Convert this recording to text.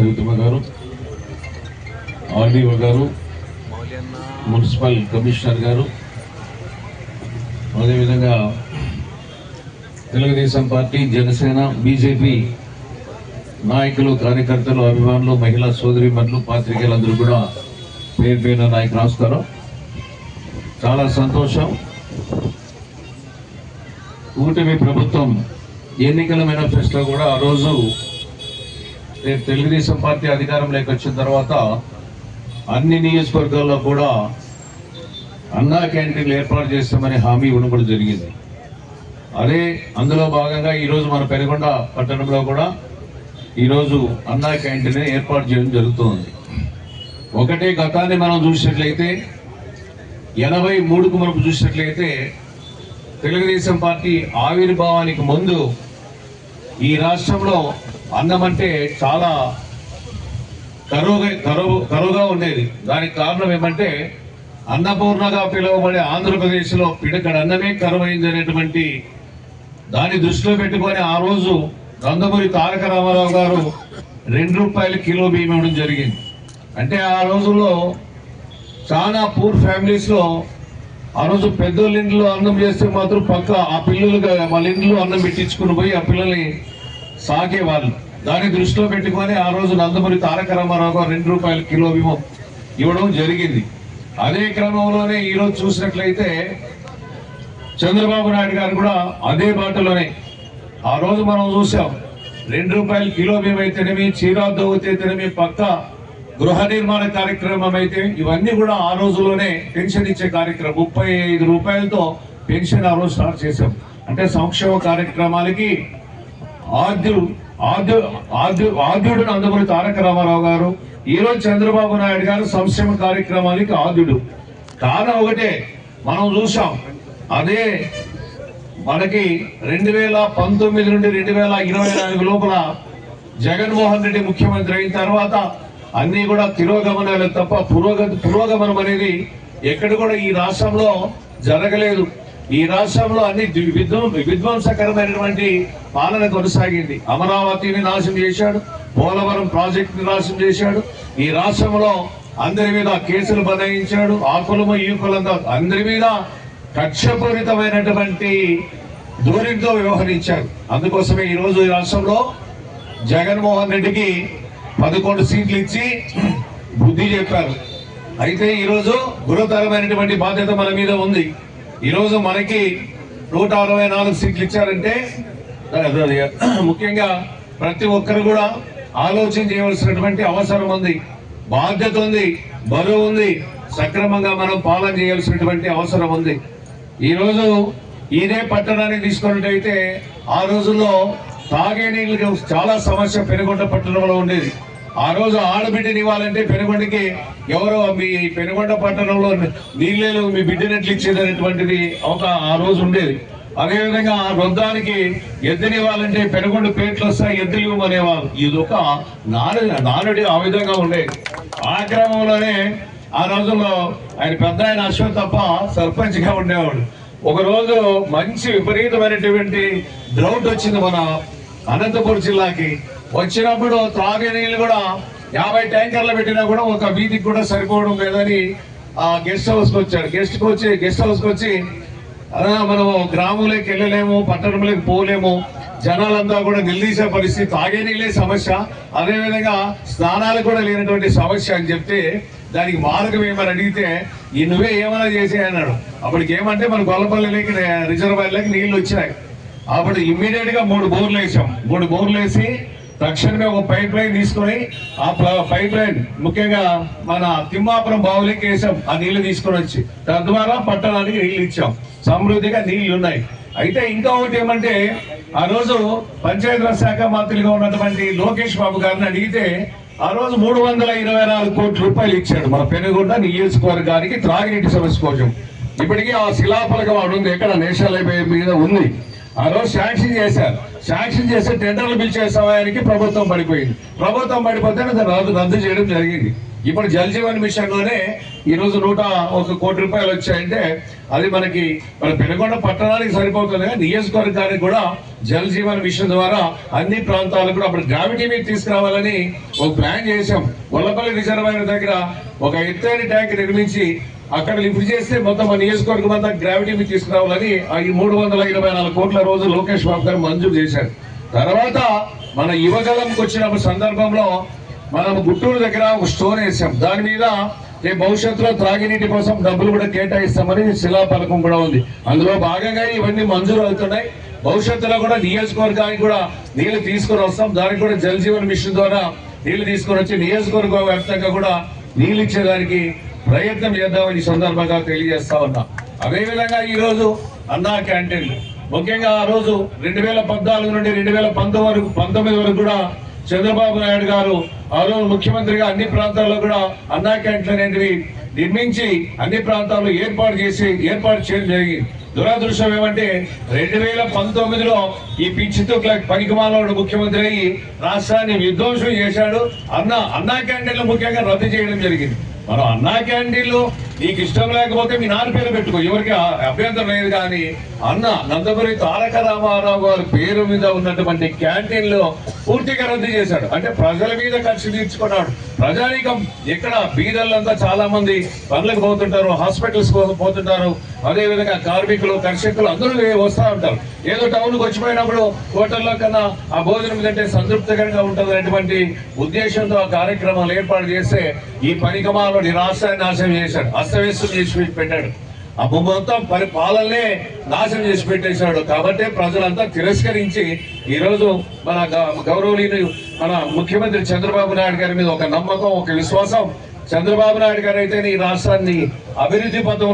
సవితమ్మ గారు ఆర్డీఓ గారు municipal commissioner గారు అదేవిధంగా తెలుగుదేశం పార్టీ జనసేన బీజేపీ నాయకులు కార్యకర్తలు అభిమానులు మహిళా సోదరిమణులు పాత్రికేయులందరూ కూడా పేరు పేరు నాయకు నమస్కారం. చాలా సంతోషం. కూటమి ప్రభుత్వం ఎన్నికల మేనిఫెస్టో కూడా ఆ రోజు రేపు తెలుగుదేశం పార్టీ అధికారంలోకి వచ్చిన తర్వాత అన్ని నియోజకవర్గాల్లో కూడా అన్నా క్యాంటీన్లు ఏర్పాటు చేస్తామని హామీ ఇవ్వడం కూడా జరిగింది. అదే అందులో భాగంగా ఈరోజు మన పెనుగొండ పట్టణంలో కూడా ఈరోజు అన్నా క్యాంటీన్ ఏర్పాటు చేయడం జరుగుతుంది. ఒకటే గతాన్ని మనం చూసినట్లయితే ఎనభై మూడుకు మనం చూసినట్లయితే తెలుగుదేశం పార్టీ ఆవిర్భావానికి ముందు ఈ రాష్ట్రంలో అన్నం అంటే చాలా కరువుగా కరువు కరువుగా ఉండేది. దానికి కారణం ఏమంటే అన్నపూర్ణగా పిలువబడే ఆంధ్రప్రదేశ్లో పిడకడ అన్నమే కరువైంది అనేటువంటి దాన్ని దృష్టిలో పెట్టుకొని ఆ రోజు నందమూరి తారక రామారావు గారు రెండు రూపాయల కిలో బియ్యం ఇవ్వడం జరిగింది. అంటే ఆ రోజుల్లో చాలా పూర్ ఫ్యామిలీస్లో ఆ రోజు పెద్దోళ్ళ ఇంట్లో అన్నం చేస్తే మాత్రం పక్క ఆ పిల్లలుగా వాళ్ళ ఇంట్లో అన్నం పెట్టించుకుని పోయి ఆ పిల్లల్ని సాగేవాళ్ళు దాన్ని దృష్టిలో పెట్టుకొని ఆ రోజు నందమూరి తారక రామారావు గారు రెండు రూపాయల కిలో బియ్యం ఇవ్వడం జరిగింది. అదే క్రమంలోనే ఈరోజు చూసినట్లయితే చంద్రబాబు నాయుడు గారు కూడా అదే బాటలోనే. ఆ రోజు మనం చూసాం రెండు రూపాయలు కిలో బియ్యం అయితేనేమి చీరాద్దు పక్క గృహ నిర్మాణ కార్యక్రమం అయితే ఇవన్నీ కూడా ఆ రోజులోనే పెన్షన్ ఇచ్చే కార్యక్రమం. ముప్పై ఐదు రూపాయలతో పెన్షన్ ఆ రోజు స్టార్ట్ చేశాం. అంటే సంక్షేమ కార్యక్రమాలకి ఆద్యుడు ఆద్యు ఆద్యు ఆద్యుడు నందమూరి తారక రామారావు గారు ఈరోజు చంద్రబాబు నాయుడు గారు సంక్షేమ కార్యక్రమానికి ఆద్యుడు. కారణం ఒకటే మనం చూసాం అదే మనకి రెండు వేల పంతొమ్మిది నుండి రెండు వేల ఇరవై నాలుగు లోపల జగన్మోహన్ రెడ్డి ముఖ్యమంత్రి అయిన తర్వాత అన్నీ కూడా తిరోగమనాలు తప్ప పురోగతి పురోగమనం అనేది ఎక్కడ కూడా ఈ రాష్ట్రంలో జరగలేదు. ఈ రాష్ట్రంలో అన్ని విధ్వంసకరమైనటువంటి పాలన కొనసాగింది. అమరావతిని నాశనం చేశాడు. పోలవరం ప్రాజెక్టుని నాశనం చేశాడు. ఈ రాష్ట్రంలో అందరి మీద కేసులు బనాయించాడు. ఆకులము కులము అందరి మీద కక్షపూరితమైనటువంటి ధోరణితో వ్యవహరించారు. అందుకోసమే ఈరోజు ఈ రాష్ట్రంలో జగన్మోహన్ రెడ్డికి పదకొండు సీట్లు ఇచ్చి బుద్ధి చెప్పారు. అయితే ఈరోజు గురుతరమైనటువంటి బాధ్యత మన మీద ఉంది. ఈరోజు మనకి నూట అరవై నాలుగు సీట్లు ఇచ్చారంటే ముఖ్యంగా ప్రతి ఒక్కరు కూడా ఆలోచన చేయవలసినటువంటి అవసరం ఉంది. బాధ్యత ఉంది బరువు ఉంది సక్రమంగా మనం పాలన చేయాల్సినటువంటి అవసరం ఉంది. ఈరోజు ఇదే పట్టణాన్ని తీసుకున్నట్టయితే ఆ రోజుల్లో తాగే నీళ్ళకి చాలా సమస్య పెనుగొండ పట్టణంలో ఉండేది. ఆ రోజు ఆడబిడ్డని ఇవ్వాలంటే పెనుగొండకి ఎవరో మీ పెనుగొండ పట్టణంలో నీళ్ళలో మీ బిడ్డనట్లు ఇచ్చేదనేటువంటిది ఒక ఆ రోజు ఉండేది. అదేవిధంగా ఆ వృద్ధానికి ఎద్దునివ్వాలంటే పెనుగొండ పేట్లు వస్తాయి ఎద్దులు ఇవ్వమనేవారు ఇది ఒక నాడు నానుడి ఆ విధంగా ఉండేది. ఆ క్రమంలోనే ఆ రోజుల్లో ఆయన పెద్ద ఆయన అశ్వత్ తప్ప సర్పంచ్గా ఉండేవాడు. ఒక రోజు మంచి విపరీతమైనటువంటి డ్రౌట్ వచ్చింది మన అనంతపురం జిల్లాకి. వచ్చినప్పుడు త్రాగే నీళ్ళు కూడా యాభై ట్యాంకర్లు పెట్టినా కూడా ఒక వీధికి కూడా సరిపోవడం లేదని ఆ గెస్ట్ హౌస్కి వచ్చాడు. గెస్ట్కి వచ్చి గెస్ట్ హౌస్కి వచ్చి అలా మనము గ్రామంలోకి వెళ్ళలేము పట్టణంలోకి పోలేము. జనాలంతా కూడా నిలదీసే పరిస్థితి తాగే నీళ్ళే సమస్య. అదేవిధంగా స్నానాలు కూడా లేనటువంటి సమస్య అని చెప్తే దానికి మార్గం ఏమని అడిగితే ఈ నువ్వే ఏమైనా చేసే అన్నాడు. అప్పటికి ఏమంటే మన గొల్లపల్లిలోకి రిజర్వాయర్లోకి నీళ్ళు వచ్చినాయి. అప్పుడు ఇమ్మీడియట్గా మూడు బోర్లు వేసాం. మూడు బోర్లు వేసి తక్షణమే ఒక పైప్ లైన్ తీసుకొని ఆ పైప్ లైన్ ముఖ్యంగా మన తిమ్మాపురం బావులకి వేసాం ఆ నీళ్ళు తీసుకొని వచ్చి తద్వారా పట్టణానికి నీళ్ళు ఇచ్చాం. సమృద్ధిగా నీళ్ళు ఉన్నాయి. అయితే ఇంకా ఒకటి ఏమంటే ఆ రోజు పంచాయతీరాజ్ శాఖ మంత్రిగా ఉన్నటువంటి లోకేష్ బాబు గారిని అడిగితే ఆ రోజు మూడు వందల ఇరవై నాలుగు కోట్ల రూపాయలు ఇచ్చాడు మన పెనుగొండ నియోజకవర్గానికి త్రాగినీటి సమస్య కోసం. ఇప్పటికీ ఆ శిలాఫలకం అక్కడ ఉంది ఎక్కడ నేషనల్ హైవే మీద ఉంది. ఆ రోజు శాంక్షన్ చేశారు. శాంక్షన్ చేస్తే టెండర్లు పిలిచే సమయానికి ప్రభుత్వం పడిపోయింది. ప్రభుత్వం పడిపోతే అది రద్దు రద్దు చేయడం జరిగింది. ఇప్పుడు జల్ జీవన్ మిషన్లోనే ఈ రోజు నూట ఒక కోటి రూపాయలు వచ్చాయంటే అది మనకి మన పెనుగొండ పట్టణానికి సరిపోతుంది కానీ నియోజకవర్గానికి కూడా జల్ జీవన్ మిషన్ ద్వారా అన్ని ప్రాంతాలకు కూడా అప్పుడు గ్రావిటీ మీద తీసుకురావాలని ఒక ప్లాన్ చేశాం. గొల్లపల్లి రిజర్వాయర్ దగ్గర ఒక ఎత్తైన ట్యాంక్ నిర్మించి అక్కడ లిఫ్ట్ చేస్తే మొత్తం మా నియోజకవర్గం అంతా గ్రావిటీ మీద తీసుకురావాలని ఆ ఈ మూడు వందల ఇరవై నాలుగు కోట్ల రోజు లోకేష్ బాబు గారు మంజూరు చేశారు. తర్వాత మన యువగలంకి వచ్చిన సందర్భంలో మనం గుట్టూరు దగ్గర ఒక స్టోర్ వేసాం. దాని మీద ఈ భవిష్యత్తులో త్రాగినీటి కోసం డబ్బులు కూడా కేటాయిస్తామని శిలాఫలకం కూడా ఉంది. అందులో భాగంగా ఇవన్నీ మంజూరు అవుతున్నాయి. భవిష్యత్తులో కూడా నియోజకవర్గానికి కూడా నీళ్ళు తీసుకొని వస్తాం. దానికి కూడా జల్ జీవన్ మిషన్ ద్వారా నీళ్ళు తీసుకొని వచ్చి నియోజకవర్గ వ్యాప్తంగా కూడా నీళ్ళు ఇచ్చేదానికి ప్రయత్నం చేద్దామని ఈ సందర్భంగా తెలియజేస్తా ఉన్నా. అదేవిధంగా ఈ రోజు అన్నా క్యాంటీన్లు ముఖ్యంగా ఆ రోజు రెండు వేల పద్నాలుగు నుండి రెండు వేల పంతొమ్మిది వరకు పంతొమ్మిది వరకు కూడా చంద్రబాబు నాయుడు గారు ఆ రోజు ముఖ్యమంత్రిగా అన్ని ప్రాంతాల్లో కూడా అన్నా క్యాంటీన్లు అనేటివి నిర్మించి అన్ని ప్రాంతాల్లో ఏర్పాటు చేసి ఏర్పాటు చేయడం జరిగింది. దురదృష్టం ఏమంటే రెండు వేల పంతొమ్మిదిలో ఈ పిచ్చితో పనికిమాలవాడు ముఖ్యమంత్రి అయ్యి రాష్ట్రాన్ని విధ్వంసం చేశాడు. అన్న అన్నా క్యాంటీన్లు ముఖ్యంగా రద్దు చేయడం జరిగింది. మనం అన్నా క్యాంటీన్లు నీకు ఇష్టం లేకపోతే మీ నాన్న పేరు పెట్టుకో. ఎవరికి అభ్యంతరం లేదు కానీ అన్న నందమూరి తారక రామారావు గారి పేరు మీద ఉన్నటువంటి క్యాంటీన్లు పూర్తిగా రద్దు చేశాడు. అంటే ప్రజల మీద ఖర్చు తీర్చుకున్నాడు. ప్రజానీకం ఎక్కడ? బీదర్లంతా చాలా మంది పనులకు పోతుంటారు హాస్పిటల్స్ పోతుంటారు. అదే విధంగా కార్మికులు కర్షకులు అందరూ వస్తూ ఉంటారు. ఏదో టౌన్కి వచ్చిపోయినప్పుడు హోటల్లో కన్నా ఆ భోజనం తింటే సంతృప్తికరంగా ఉంటుంది అనేటువంటి ఉద్దేశంతో ఆ కార్యక్రమాలు ఏర్పాటు చేస్తే ఈ పనికమాలో నిరాశ నాశనం చేశాడు. అస్తవ్యస్తం చేసి పెట్టాడు. ఆ మొత్తం పరిపాలనే నాశనం చేసి పెట్టేశాడు. కాబట్టి ప్రజలంతా తిరస్కరించి ఈ రోజు మన గ- గౌరవనీయులు మన ముఖ్యమంత్రి చంద్రబాబు నాయుడు గారి మీద ఒక నమ్మకం ఒక విశ్వాసం. చంద్రబాబు నాయుడు గారు అయితే ఈ రాష్ట్రాన్ని అభివృద్ధి పథం